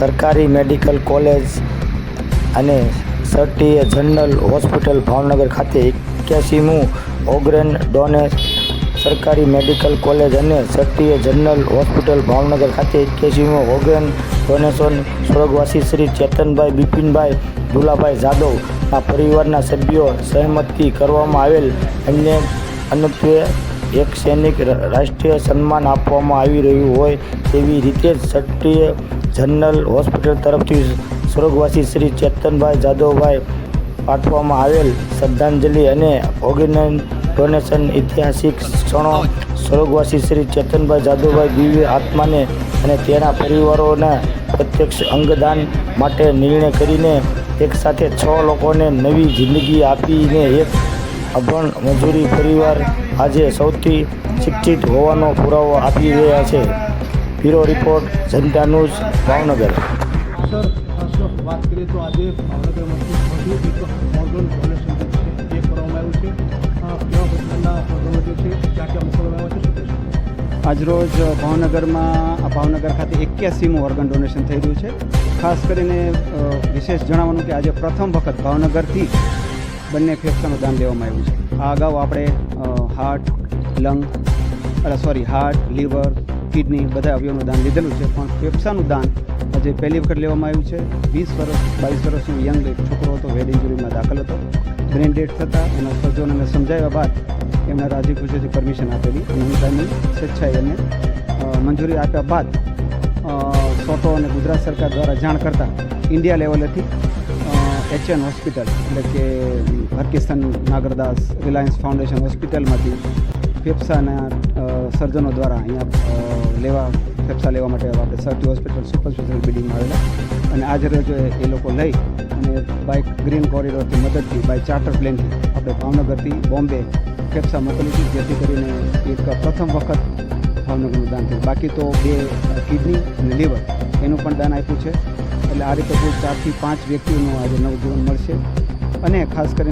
સરકારી medical college અને સરટીય general hospital Bhavnagar ખાતે એક્યાસીમું ઓગ્રેન ડોને સરકારી મેડિકલ કોલેજ અને સરટીય જનરલ હોસ્પિટલ ભાવનગર ખાતે એક્યાસીમું ઓગ્રેન ડોનેશન સ્વર્ગવાસી શ્રી ચેતનભાઈ બિપિનભાઈ દુલાભાઈ જાદવના પરિવારના સભ્યો સહમતથી કરવામાં આવેલ અન્ય અન્યત્વે એક સૈનિક રાષ્ટ્રીય સન્માન આપવામાં આવી રહ્યું હોય તેવી રીતે જ સટ્ટીય જનરલ હોસ્પિટલ તરફથી સ્વર્ગવાસી શ્રી ચેતનભાઈ જાદવભાઈ પાઠવવામાં આવેલ શ્રદ્ધાંજલિ અને ઓર્ગેન ડોનેશન ઐતિહાસિક ક્ષણો સ્વર્ગવાસી શ્રી ચેતનભાઈ જાદવભાઈ દિવ્ય આત્માને અને તેના પરિવારોના પ્રત્યક્ષ અંગદાન માટે નિર્ણય કરીને એકસાથે છ લોકોને નવી જિંદગી આપીને એક અભણ મજૂરી પરિવાર આજે સૌથી શિક્ષિત હોવાનો પુરાવો આપી રહ્યા છે. Bureau report Janta news Bhavnagar. Sir વાત કરીએ તો આજે ભાવનગરમાંથી વધુ ડોનેશન જે કરવામાં આવ્યું છે. કેવા પ્રકારના ઓર્ગનો છે ક્યાં ક્યાં મોકલવામાં આવ્યા છે? આજરોજ ભાવનગરમાં આ ભાવનગર ખાતે એક્યાસીમું ઓર્ગન ડોનેશન થઈ રહ્યું છે. ખાસ કરીને વિશેષ જણાવવાનું કે આજે પ્રથમ વખત ભાવનગરથી બંને ફેફસાનું દાન દેવામાં આવ્યું છે. આ અગાઉ આપણે હાર્ટ લંગ અરે સોરી હાર્ટ લીવર કિડની બધા અવયવનું દાન લીધેલું છે, પણ ફેફસાનું દાન આજે પહેલી વખત લેવામાં આવ્યું છે. વીસ વર્ષ, બાવીસ વર્ષનો યંગ છોકરો હતો, હેડ ઇન્જુરીમાં દાખલ હતો. બ્રેન ડેડ થતાં એના સર્જનોને સમજાવ્યા બાદ એમણે રાજી ખુશીથી પરમિશન આપેલી. અને હું તેમની સ્વેચ્છાએ એને મંજૂરી આપ્યા બાદ સોટો અને ગુજરાત સરકાર દ્વારા જાણ કરતાં ઇન્ડિયા લેવલેથી એચએન હોસ્પિટલ, એટલે કે હરકિસ્તન નાગરદાસ રિલાયન્સ ફાઉન્ડેશન હોસ્પિટલમાંથી ફેફસાના સર્જનો દ્વારા અહીંયા લેવા, ફેફસા લેવા માટે આપણે સરટી હોસ્પિટલ, સુપર સ્પેશિયલ બિલ્ડિંગમાં આવેલા. અને આજે રજો એ લોકો લઈ અને બાય ગ્રીન કોરિડોરથી મદદથી, બાય ચાર્ટર પ્લેનથી આપણે ભાવનગરથી બોમ્બે ફેફસા મોકલી હતી જેથી કરીને એક પ્રથમ વખત ભાવનગરનું દાન થયું. બાકી તો બે કિડની અને લીવર એનું પણ દાન આપ્યું છે. એટલે આ રીતે કુલ ચારથી પાંચ વ્યક્તિઓનું આજે નવજીવન મળશે. અને ખાસ કરીને